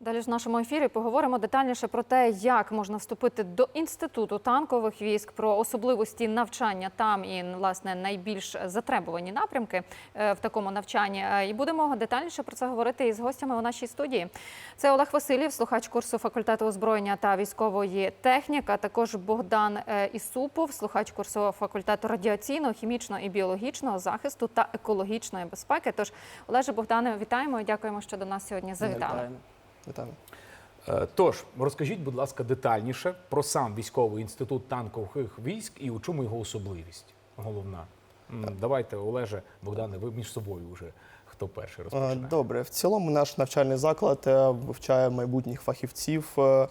Далі в нашому ефірі поговоримо детальніше про те, як можна вступити до інституту танкових військ, про особливості навчання там і власне найбільш затребувані напрямки е, в такому навчанні. Е, І будемо детальніше про це говорити із гостями у нашій студії. Це Олег Васильєв, слухач курсу факультету озброєння та військової техніки. а Також Богдан е, Ісупов, слухач курсу факультету радіаційного, хімічного і біологічного захисту та екологічної безпеки. Тож, Олеже Богдане, вітаємо і дякуємо, що до нас сьогодні завітали. Вітаю. Е, Тож, розкажіть, будь ласка, детальніше про сам військовий інститут танкових військ і у чому його особливість головна. М, Давайте, Олеже, Богдане, ви між собою вже хто перший Е, розпочинає. Добре, в цілому наш навчальний заклад е, вивчає майбутніх фахівців е,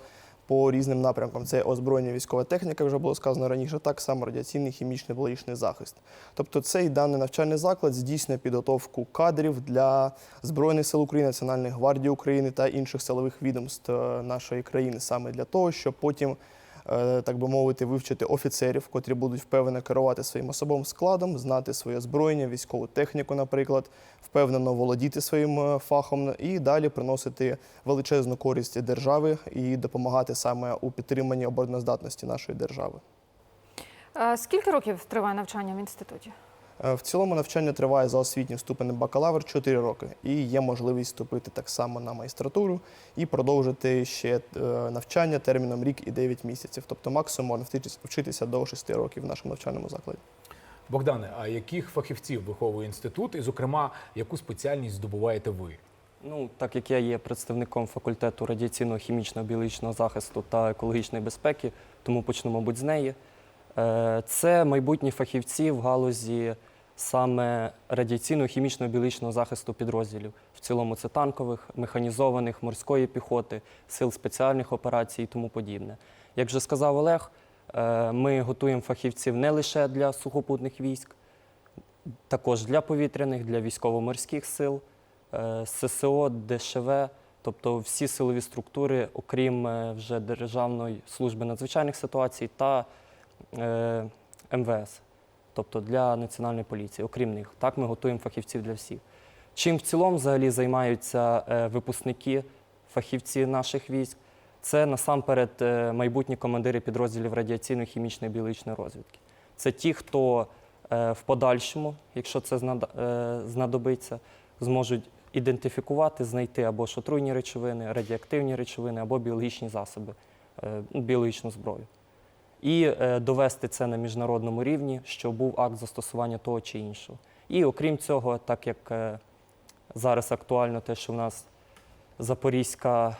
по різним напрямкам. Це озброєння військова техніка, вже було сказано раніше, так само радіаційний, хімічний, біологічний захист. Тобто цей даний навчальний заклад здійснює підготовку кадрів для Збройних сил України, Національної гвардії України та інших силових відомств е, нашої країни, саме для того, щоб потім. Е, Так би мовити, вивчити офіцерів, котрі будуть впевнено керувати своїм особовим складом, знати своє зброєння, військову техніку, наприклад, впевнено володіти своїм е, фахом і далі приносити величезну користь держави і допомагати саме у підтриманні обороноздатності нашої держави. Скільки років триває навчання в інституті? Е, В цілому навчання триває за освітнім ступенем бакалавр 4 роки, і є можливість вступити так само на магістратуру і продовжити ще е, навчання терміном рік і 9 місяців. Тобто максимум можна вчитися до 6 років в нашому навчальному закладі. Богдане, а яких фахівців виховує інститут, і, зокрема, яку спеціальність здобуваєте ви? Ну, так як я є представником факультету радіаційного хімічного біологічного захисту та екологічної безпеки, тому почну, мабуть, з неї. Е, Це майбутні фахівці в галузі саме радіаційного хімічного біологічного захисту підрозділів. В цілому це танкових, механізованих, морської піхоти, сил спеціальних операцій і тому подібне. Як вже сказав Олег, е, ми готуємо фахівців не лише для сухопутних військ, також для повітряних, для військово-морських сил. Е, ССО, ДШВ, тобто всі силові структури, окрім вже Державної служби надзвичайних ситуацій та МВС, тобто для національної поліції, окрім них. Так ми готуємо фахівців для всіх. Чим в цілому взагалі займаються е, випускники, фахівці наших військ? Це насамперед е, майбутні командири підрозділів радіаційної, хімічної, біологічної розвідки. Це ті, хто е, в подальшому, якщо це е, знадобиться, зможуть ідентифікувати, знайти або ж отруйні речовини, радіоактивні речовини, або біологічні засоби, е, ну, біологічну зброю. І е, довести це на міжнародному рівні, що був акт застосування того чи іншого. І окрім цього, так як е, зараз актуально те, що в нас Запорізька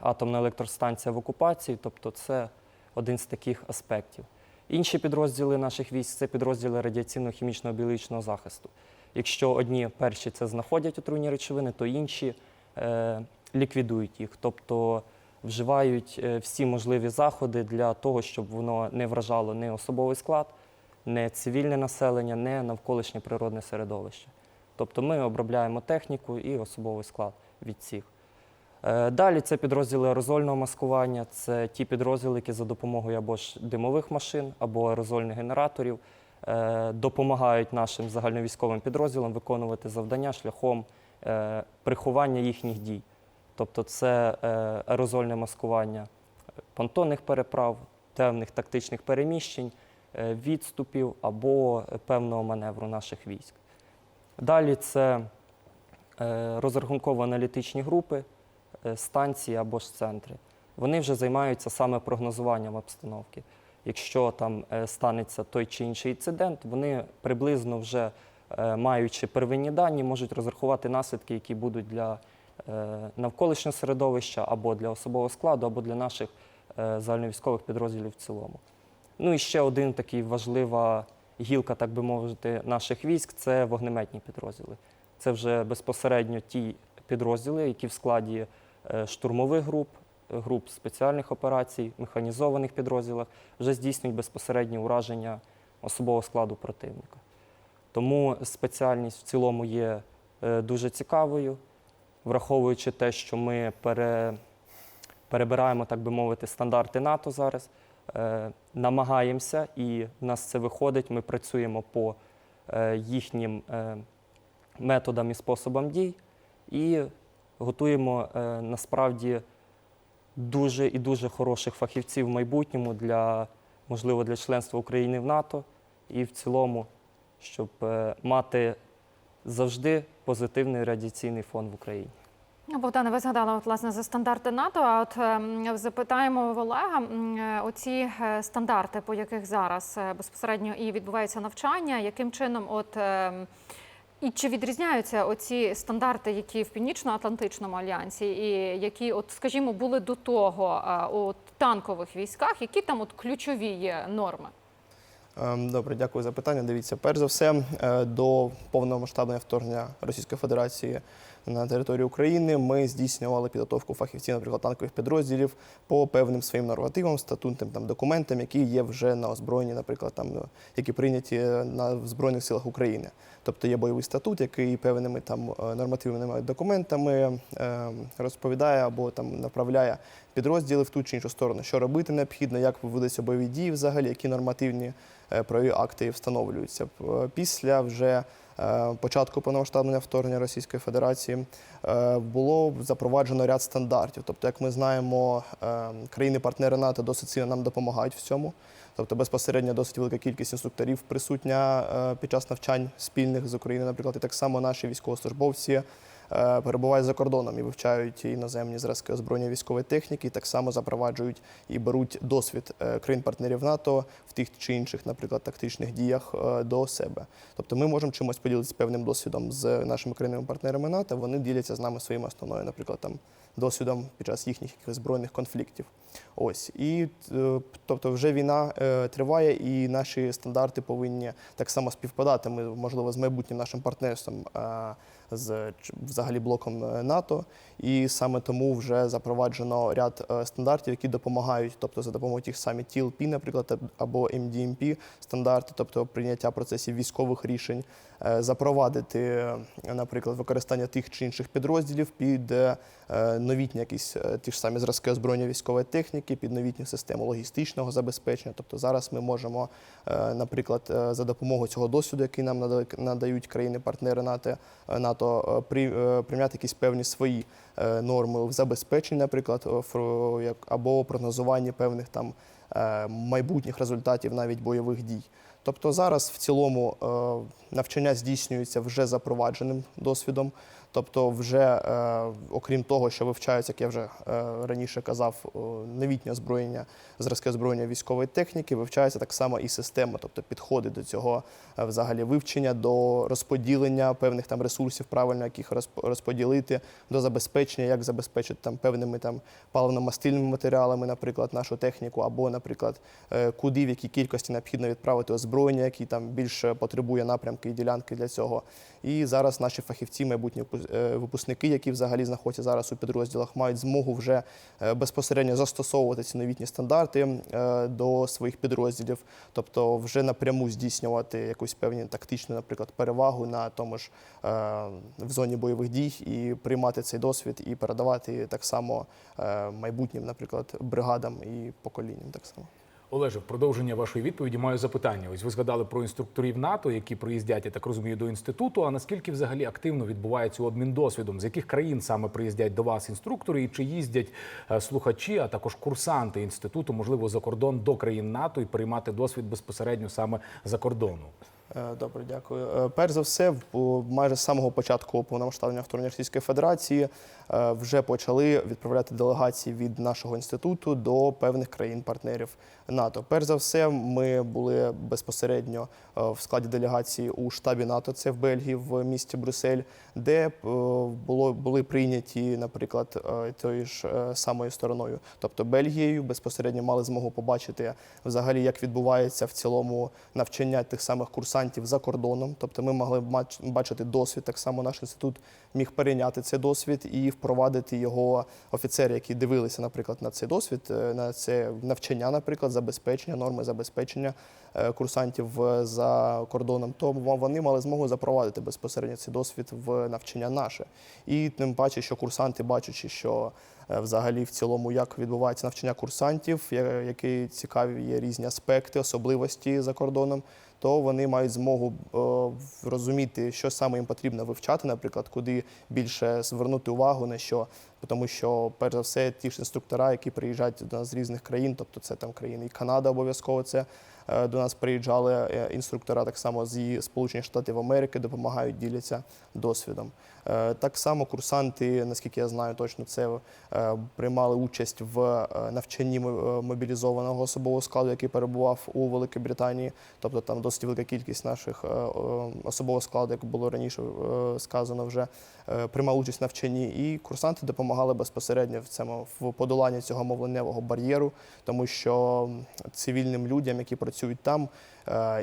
атомна електростанція в окупації, тобто це один з таких аспектів. Інші підрозділи наших військ це підрозділи радіаційного хімічного біологічного захисту. Якщо одні перші це знаходять отруйні речовини, то інші е, ліквідують їх, тобто вживають е, всі можливі заходи для того, щоб воно не вражало не особовий склад, не цивільне населення, не навколишнє природне середовище. Тобто ми обробляємо техніку і особовий склад від цих. Е, Далі це підрозділи аерозольного маскування, це ті підрозділи, які за допомогою або ж димових машин, або аерозольних генераторів е, допомагають нашим загальновійськовим підрозділам виконувати завдання шляхом приховання їхніх дій. Тобто це е, аерозольне маскування понтонних переправ, темних тактичних переміщень, е, відступів або певного маневру наших військ. Далі це е, розрахунково-аналітичні групи, станції або ж центри. Вони вже займаються саме прогнозуванням обстановки. Якщо там станеться той чи інший інцидент, вони приблизно вже маючи первинні дані, можуть розрахувати наслідки, які будуть для навколишнього середовища або для особового складу, або для наших е, загальновійськових підрозділів в цілому. Ну і ще один такий важлива гілка, так би мовити, наших військ це вогнеметні підрозділи. Це вже безпосередньо ті підрозділи, які в складі е, штурмових груп, е, груп спеціальних операцій, механізованих підрозділах вже здійснюють безпосереднє ураження особового складу противника. Тому спеціальність в цілому є е, дуже цікавою, враховуючи те, що ми пере, перебираємо, так би мовити, стандарти НАТО зараз, е, намагаємося, і в нас це виходить. Ми працюємо по е, їхнім е, методам і способам дій, і готуємо е, насправді дуже і дуже хороших фахівців в майбутньому для, можливо, для членства України в НАТО і в цілому, щоб е, мати завжди позитивний радіаційний фон в Україні. Ну, Богдане, ви згадали от, власне за стандарти НАТО. А от ем, запитаємо в Олега е, оці е, стандарти, по яких зараз е, безпосередньо і відбувається навчання, яким чином, от ем, і чи відрізняються оці стандарти, які в Північно-Атлантичному альянсі, і які, от, скажімо, були до того е, у танкових військах, які там от ключові є норми? Ем, Добре, дякую за питання. Дивіться, перш за все, е, до повномасштабного вторгнення Російської Федерації на територію України ми здійснювали підготовку фахівців, наприклад, танкових підрозділів по певним своїм нормативам, статутним там документам, які є вже на озброєнні, наприклад, там е, які прийняті на в збройних силах України. Тобто є бойовий статут, який певними там е, нормативними документами е, розповідає або там направляє підрозділи в ту чи іншу сторону, що робити необхідно, як ведуться бойові дії взагалі, які нормативні е, правові акти встановлюються. Після вже е, початку повномасштабного вторгнення Російської Федерації е, було запроваджено ряд стандартів. Тобто, як ми знаємо, е, країни-партнери НАТО досить сильно нам допомагають в цьому. Тобто безпосередньо досить велика кількість інструкторів присутня е, під час навчань спільних з України, наприклад, і так само наші військовослужбовці е, перебувають за кордоном і вивчають іноземні зразки озброєння військової техніки, так само запроваджують і беруть досвід е, країн-партнерів НАТО в тих чи інших, наприклад, тактичних діях е, до себе. Тобто ми можемо чимось поділитися певним досвідом з нашими країнами-партнерами НАТО. Вони діляться з нами своїм основною, наприклад, там досвідом під час їхніх збройних конфліктів. Ось і е, тобто, вже війна е, триває, і наші стандарти повинні так само співпадати. Ми можливо з майбутнім нашим партнерством е, з взагалі блоком е, НАТО. І саме тому вже запроваджено ряд е, стандартів, які допомагають, тобто за допомогою тих самих TLP, наприклад, або MDMP стандарти, тобто прийняття процесів військових рішень, е, запровадити, наприклад, використання тих чи інших підрозділів під новітні якісь ті ж самі зразки озброєння військової техніки, під новітню систему логістичного забезпечення. Тобто зараз ми можемо, наприклад, за допомогою цього досвіду, який нам нада- надають країни-партнери НАТО, е, НАТО е, е, прийняти якісь певні свої е, норми в забезпеченні, наприклад, або прогнозуванні певних там майбутніх результатів навіть бойових дій. Тобто зараз в цілому навчання здійснюється вже запровадженим досвідом. Тобто, вже е, окрім того, що вивчаються, як я вже е, раніше казав, е, новітнє озброєння, зразки озброєння військової техніки, вивчається так само і система, тобто підходи до цього взагалі вивчення, до розподілення певних там ресурсів, правильно яких розп- розподілити, до забезпечення, як забезпечити там певними там паливно-мастильними матеріалами, наприклад, нашу техніку, або, наприклад, куди в якій кількості необхідно відправити озброєння, які там більше потребує напрямки і ділянки для цього. І зараз наші фахівці, майбутні випу- е, випускники, які взагалі знаходяться зараз у підрозділах, мають змогу вже е, безпосередньо застосовувати ці новітні стандарти е, до своїх підрозділів, тобто вже напряму здійснювати якусь певну тактичну, наприклад, перевагу на тому ж е, в зоні бойових дій і приймати цей досвід і передавати так само е, майбутнім, наприклад, бригадам і поколінням так само. Олеже, в продовження вашої відповіді маю запитання. Ось ви згадали про інструкторів НАТО, які приїздять, я так розумію, до інституту. А наскільки взагалі активно відбувається обмін досвідом? З яких країн саме приїздять до вас інструктори, і чи їздять е, слухачі, а також курсанти інституту, можливо, за кордон до країн НАТО і приймати досвід безпосередньо саме за кордону? Е, Добре, дякую. Е, Перш за все, майже з самого початку повномасштабного вторгнення Російської Федерації е, вже почали відправляти делегації від нашого інституту до певних країн-партнерів НАТО. Перш за все, ми були безпосередньо в складі делегації у штабі НАТО, це в Бельгії, в місті Брюссель, де було були прийняті, наприклад, тою ж самою стороною, тобто Бельгією, безпосередньо мали змогу побачити взагалі, як відбувається в цілому навчання тих самих курсантів за кордоном. Тобто, ми могли бачити досвід. Так само наш інститут міг перейняти цей досвід і впровадити його офіцери, які дивилися, наприклад, на цей досвід, е, на це навчання, наприклад, забезпечення, норми забезпечення е, курсантів е, за кордоном. То вони мали змогу запровадити безпосередньо цей досвід в навчання наше. І тим паче, що курсанти, бачачи, що взагалі в цілому, як відбувається навчання курсантів, які цікаві є різні аспекти, особливості за кордоном, то вони мають змогу е, розуміти, що саме їм потрібно вивчати, наприклад, куди більше звернути увагу на що. Тому що, перш за все, ті ж інструктора, які приїжджають до нас з різних країн, тобто це там країни і Канада обов'язково це до нас приїжджали е, інструктора, так само з Сполучених Штатів Америки допомагають, діляться досвідом. Е, Так само курсанти, наскільки я знаю, точно це е, приймали участь в е, навчанні е, мобілізованого особового складу, який перебував у Великій Британії. Тобто там досить велика кількість наших е, е, особового складу, як було раніше е, сказано, вже е, приймали участь в навчанні. І курсанти допомагали безпосередньо в цьому в подоланні цього мовленнєвого бар'єру, тому що цивільним людям, які працюють там, е,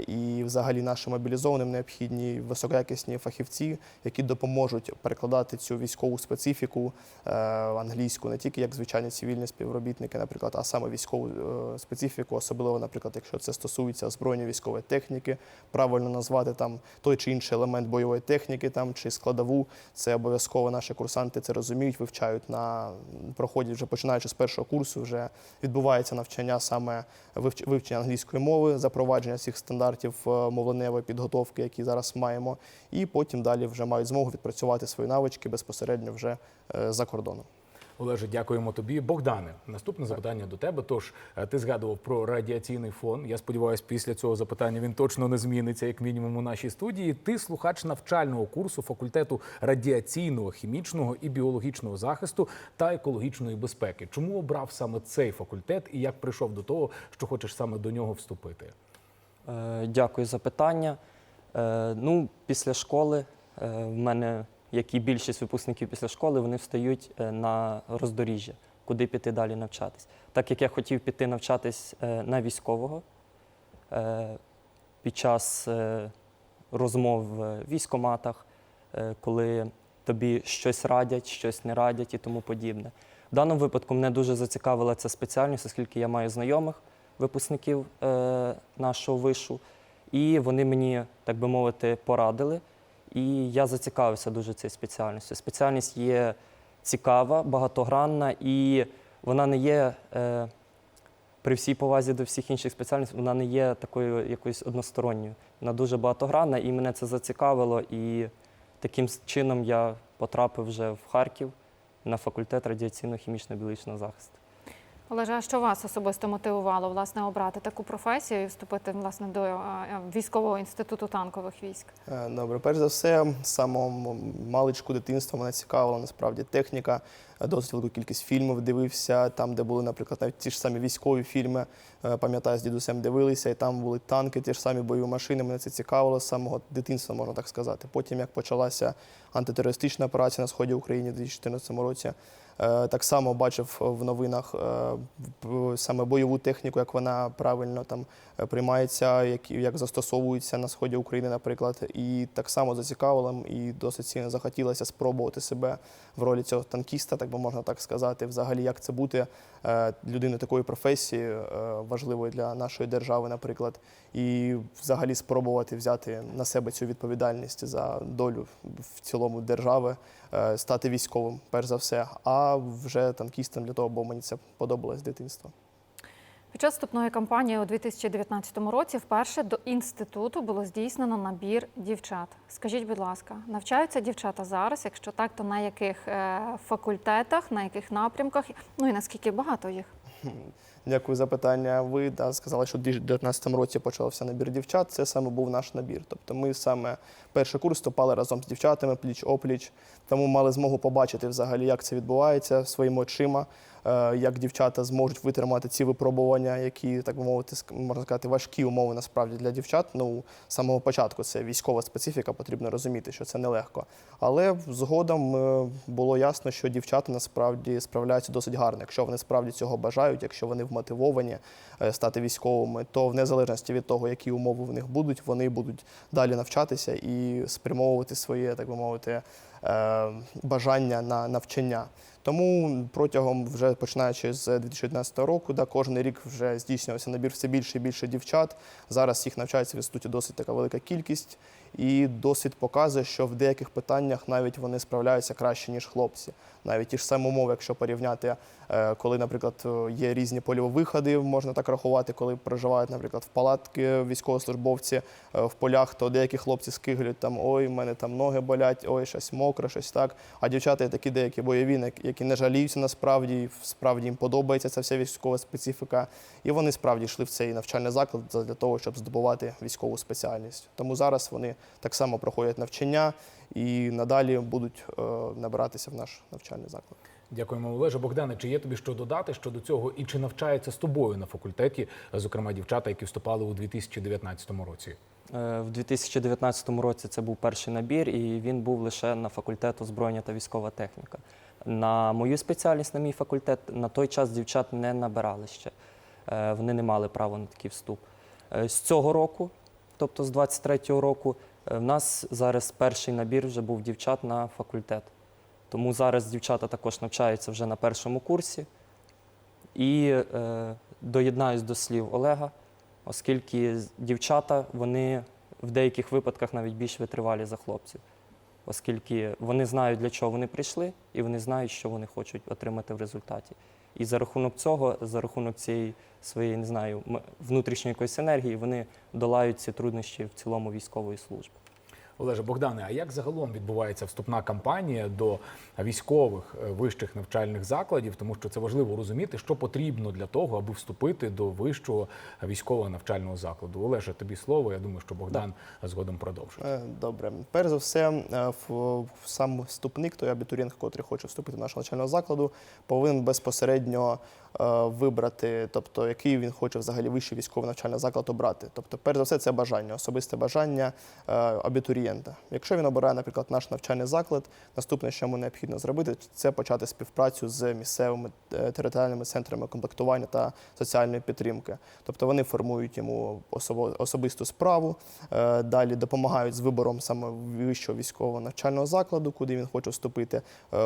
і взагалі нашим мобілізованим необхідні високоякісні фахівці, які допоможуть перекладати цю військову специфіку е, англійську не тільки як звичайні цивільні співробітники, наприклад, а саме військову е, специфіку, особливо, наприклад, якщо це стосується озброєння військової техніки, правильно назвати там той чи інший елемент бойової техніки, там чи складову. Це обов'язково наші курсанти це розуміють, вивчають на проходять вже починаючи з першого курсу, вже відбувається навчання саме вивч- вивчення англійської мови, запровадження всіх стандартів е, мовленевої підготовки, які зараз маємо, і потім далі вже мають змогу відпрацювати свої навички безпосередньо вже е, за кордоном. Олеже, дякуємо тобі. Богдане, наступне запитання до тебе. Тож е, ти згадував про радіаційний фон. Я сподіваюся, після цього запитання він точно не зміниться, як мінімум у нашій студії. Ти слухач навчального курсу факультету радіаційного, хімічного і біологічного захисту та екологічної безпеки. Чому обрав саме цей факультет і як прийшов до того, що хочеш саме до нього вступити? Е, Дякую за питання. Е, Ну, після школи е, в мене, як і більшість випускників після школи, вони встають на роздоріжжя, куди піти далі навчатись. Так як я хотів піти навчатись на військового, під час розмов в військоматах, коли тобі щось радять, щось не радять і тому подібне. В даному випадку мене дуже зацікавила ця спеціальність, оскільки я маю знайомих випускників е, нашого вишу, і вони мені, так би мовити, порадили. І я зацікавився дуже цією спеціальністю. Спеціальність є цікава, багатогранна, і вона не є, е, при всій повазі до всіх інших спеціальностей, вона не є такою якоюсь односторонньою. Вона дуже багатогранна, і мене це зацікавило. І таким чином я потрапив вже в Харків на факультет радіаційно-хімічного біологічного захисту. Олеже, а що вас особисто мотивувало власне обрати таку професію і вступити власне до е, військового інституту танкових військ? Е, Добре, перш за все, з маличку дитинства мене цікавила насправді техніка. Е, Досить велику кількість фільмів дивився, там, де були, наприклад, навіть ті ж самі військові фільми. Е, Пам'ятаю, з дідусем дивилися, і там були танки, ті ж самі бойові машини. Мене це цікавило з самого дитинства, можна так сказати. Потім, як почалася антитерористична операція на сході України у 2014 році, е, так само бачив в новинах саме бойову техніку, як вона правильно там приймається, як, як застосовується на сході України, наприклад. І так само зацікавило і досить сильно захотілося спробувати себе в ролі цього танкіста, так би можна так сказати. Взагалі, як це бути е, людиною такої професії, е, важливої для нашої держави, наприклад, і взагалі спробувати взяти на себе цю відповідальність за долю в цілому держави, е, стати військовим, перш за все, а вже танкістом для того, бо мені це подобалось з дитинства. Під час вступної кампанії у 2019 році вперше до інституту було здійснено набір дівчат. Скажіть, будь ласка, навчаються дівчата зараз? Якщо так, то на яких е, факультетах, на яких напрямках? Ну і наскільки багато їх? Дякую за питання. Ви да, сказали, що у 2019 році почався набір дівчат. Це саме був наш набір. Тобто ми саме перший курс вступали разом з дівчатами, пліч опліч. Тому мали змогу побачити взагалі, як це відбувається своїми очима, як дівчата зможуть витримати ці випробування, які, так би мовити, можна сказати, важкі умови насправді для дівчат. Ну, з самого початку це військова специфіка, потрібно розуміти, що це нелегко. Але згодом е, було ясно, що дівчата насправді справляються досить гарно. Якщо вони справді цього бажають, якщо вони вмотивовані е, стати військовими, то в незалежності від того, які умови в них будуть, вони будуть далі навчатися і спрямовувати своє, так би мовити, е, бажання на навчання. Тому протягом вже починаючи з 2011 року, да, кожен рік вже здійснювався набір все більше і більше дівчат. Зараз їх навчається в інституті досить така велика кількість, і досвід показує, що в деяких питаннях навіть вони справляються краще, ніж хлопці. Навіть ті ж самі умови, якщо порівняти, е, коли, наприклад, е, є різні польові виходи, можна так рахувати, коли проживають, наприклад, в палатки військовослужбовці е, в полях, то деякі хлопці скиглять там ой, в мене там ноги болять, ой, щось мокре, щось так. А дівчата є такі деякі бойові, на- які не жаліються насправді, справді їм подобається ця вся військова специфіка. І вони справді йшли в цей навчальний заклад для того, щоб здобувати військову спеціальність. Тому зараз вони так само проходять навчання і надалі будуть е, набиратися в наш навчальний заклад. Дякуємо, Олеже. Богдане, чи є тобі що додати щодо цього, і чи навчаються з тобою на факультеті, зокрема дівчата, які вступали у 2019 році? Е, В 2019 році це був перший набір, і він був лише на факультет озброєння та військова техніка. На мою спеціальність, на мій факультет, на той час дівчат не набирали ще. Е, Вони не мали права на такий вступ. Е, З цього року, тобто з 23-го року, е, в нас зараз перший набір вже був дівчат на факультет. Тому зараз дівчата також навчаються вже на першому курсі. І е, доєднаюсь до слів Олега, оскільки дівчата вони в деяких випадках навіть більш витривалі за хлопців, оскільки вони знають, для чого вони прийшли, і вони знають, що вони хочуть отримати в результаті. І за рахунок цього, за рахунок цієї своєї, не знаю, внутрішньої якоїсь енергії, вони долають ці труднощі в цілому військової служби. Олеже Богдане, а як загалом відбувається вступна кампанія до військових е, вищих навчальних закладів? Тому що це важливо розуміти, що потрібно для того, аби вступити до вищого військового навчального закладу. Олеже, тобі слово. Я думаю, що Богдан згодом продовжить. Е, Добре, перш за все, е, в- сам вступник, той абітурієнт, котрий хоче вступити до нашого навчального закладу, повинен безпосередньо вибрати, тобто який він хоче взагалі вищий військовий навчальний заклад обрати. Тобто, перш за все, це бажання, особисте бажання е, абітурієнта. Якщо він обирає, наприклад, наш навчальний заклад, наступне, що йому необхідно зробити, це почати співпрацю з місцевими е, територіальними центрами комплектування та соціальної підтримки. Тобто вони формують йому особисту справу, е, далі допомагають з вибором саме вищого військового навчального закладу, куди він хоче вступити, е,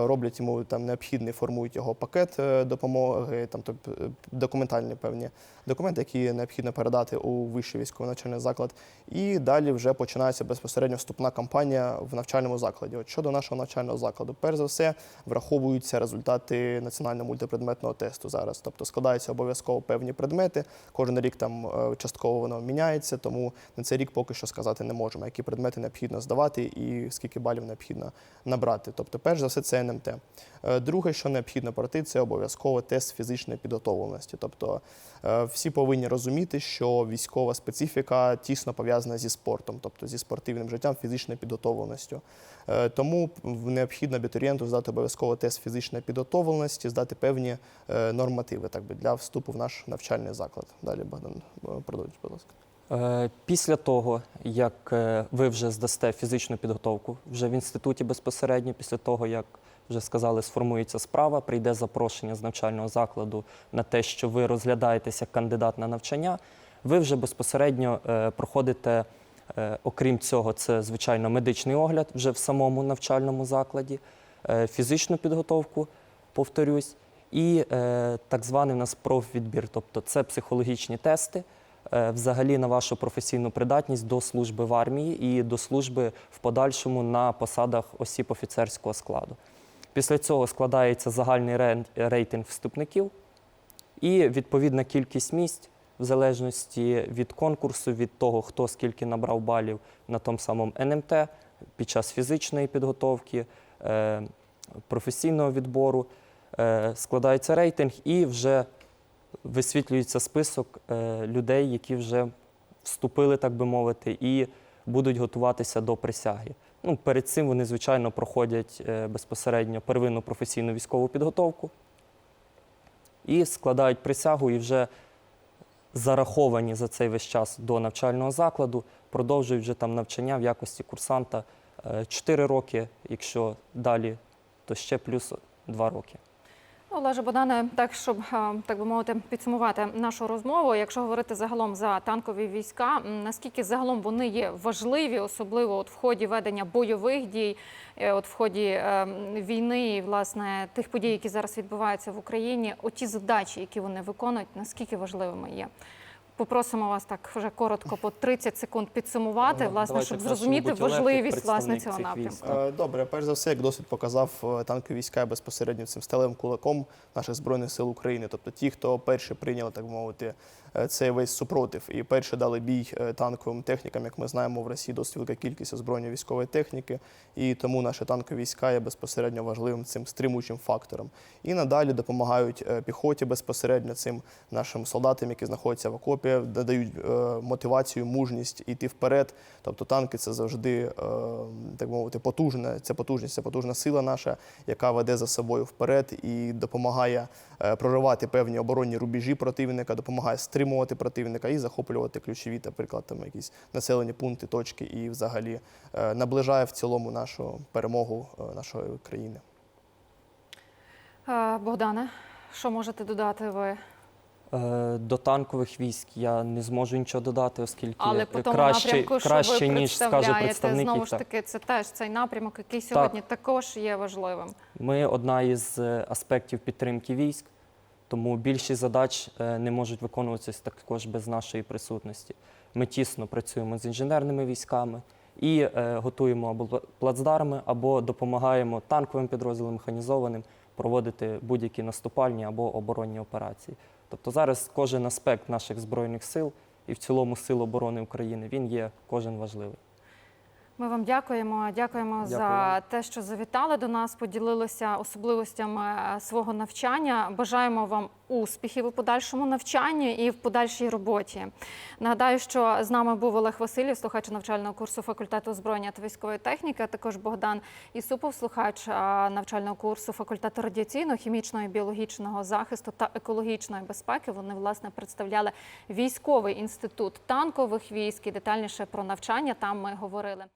роблять йому там необхідний, формують його пакет е, допомоги, там тобто, е, документальні певні документи, які необхідно передати у вищий військовий навчальний заклад. І далі вже починається безпосередньо вступна кампанія в навчальному закладі. От щодо нашого навчального закладу, перш за все враховуються результати національного мультипредметного тесту зараз. Тобто складаються обов'язково певні предмети. Кожен рік там е, частково воно міняється, тому на цей рік поки що сказати не можемо, які предмети необхідно здавати і скільки балів необхідно набрати. Тобто, перш за все, це НМТ. Е, Друге, що необхідно пройти, це обов'язково тест фізичної підготовленості. Тобто е, всі повинні розуміти, що військова специфіка тісно пов'язана зі спортом, тобто зі спортивним життям, фізичною підготовленістю. Е, Тому необхідно абітурієнту здати обов'язково тест фізичної підготовленості, здати певні е, нормативи так би, для вступу в наш навчальний заклад. Далі Богдан е, будь ласка. Після того, як ви вже здасте фізичну підготовку, вже в інституті безпосередньо, після того, як вже сказали, сформується справа, прийде запрошення з навчального закладу на те, що ви розглядаєтеся як кандидат на навчання, ви вже безпосередньо е, проходите, е, окрім цього, це звичайно медичний огляд вже в самому навчальному закладі, е, фізичну підготовку, повторюсь, і так званий у нас профвідбір, тобто це психологічні тести взагалі на вашу професійну придатність до служби в армії і до служби в подальшому на посадах осіб офіцерського складу. Після цього складається загальний рейтинг вступників і відповідна кількість місць в залежності від конкурсу, від того, хто скільки набрав балів на тому самому НМТ під час фізичної підготовки, е, професійного відбору. Е, Складається рейтинг і вже висвітлюється список е, людей, які вже вступили, так би мовити, і будуть готуватися до присяги. Ну, перед цим вони, звичайно, проходять е, безпосередньо первинну професійну військову підготовку і складають присягу, і вже зараховані за цей весь час до навчального закладу, продовжують вже там навчання в якості курсанта 4 роки, якщо далі, то ще плюс 2 роки. Олеже Богдане, так щоб е, так би мовити, підсумувати нашу розмову. Якщо говорити загалом за танкові війська, наскільки загалом вони є важливі, особливо от в ході ведення бойових дій, е, от в ході е, війни і власне тих подій, які зараз відбуваються в Україні, оті задачі, які вони виконують, наскільки важливими є. Попросимо вас так вже коротко по 30 секунд підсумувати, Ну, власне, щоб зрозуміти важливість власне цього напрямку. військ. Е, Добре, перш за все, як досвід показав танки танкові війська безпосередньо цим сталевим кулаком наших збройних сил України. Тобто ті, хто перші прийняли, так мовити, е, цей весь супротив і перші дали бій е, танковим технікам, як ми знаємо, в Росії досить велика кількість озброєння військової техніки, і тому наші танкові війська є безпосередньо важливим цим стримуючим фактором. І надалі допомагають е, піхоті безпосередньо цим нашим солдатам, які знаходяться в окопі, додають е, мотивацію, мужність йти вперед. Тобто танки це завжди, е, так мовити, потужна, це потужність, це потужна сила наша, яка веде за собою вперед і допомагає е, проривати певні оборонні рубежі противника, допомагає стримувати противника і захоплювати ключові, наприклад, там якісь населені пункти, точки, і взагалі е, наближає в цілому нашу перемогу е, нашої країни. Е, Богдане, що можете додати ви? До танкових військ я не зможу нічого додати, оскільки Але по тому краще, напрямку, що краще ви ніж скаже представляєте, представник. знову ж таки, це теж цей напрямок, який сьогодні також є важливим. Ми одна із аспектів підтримки військ, тому більшість задач е, не можуть виконуватися також без нашої присутності. Ми тісно працюємо з інженерними військами і е, готуємо або плацдарми, або допомагаємо танковим підрозділам механізованим проводити будь-які наступальні або оборонні операції. Тобто зараз кожен аспект наших збройних сил і в цілому сил оборони України він є кожен важливий. Ми вам дякуємо. Дякуємо Дякую за те, що завітали до нас, поділилися особливостями е, свого навчання. Бажаємо вам успіхів у подальшому навчанні і в подальшій роботі. Нагадаю, що з нами був Олег Васильєв, слухач навчального курсу факультету озброєння та військової техніки, а також Богдан Ісупов, слухач е, навчального курсу факультету радіаційного, хімічного і біологічного захисту та екологічної безпеки. Вони власне представляли військовий інститут танкових військ і детальніше про навчання. Там ми говорили.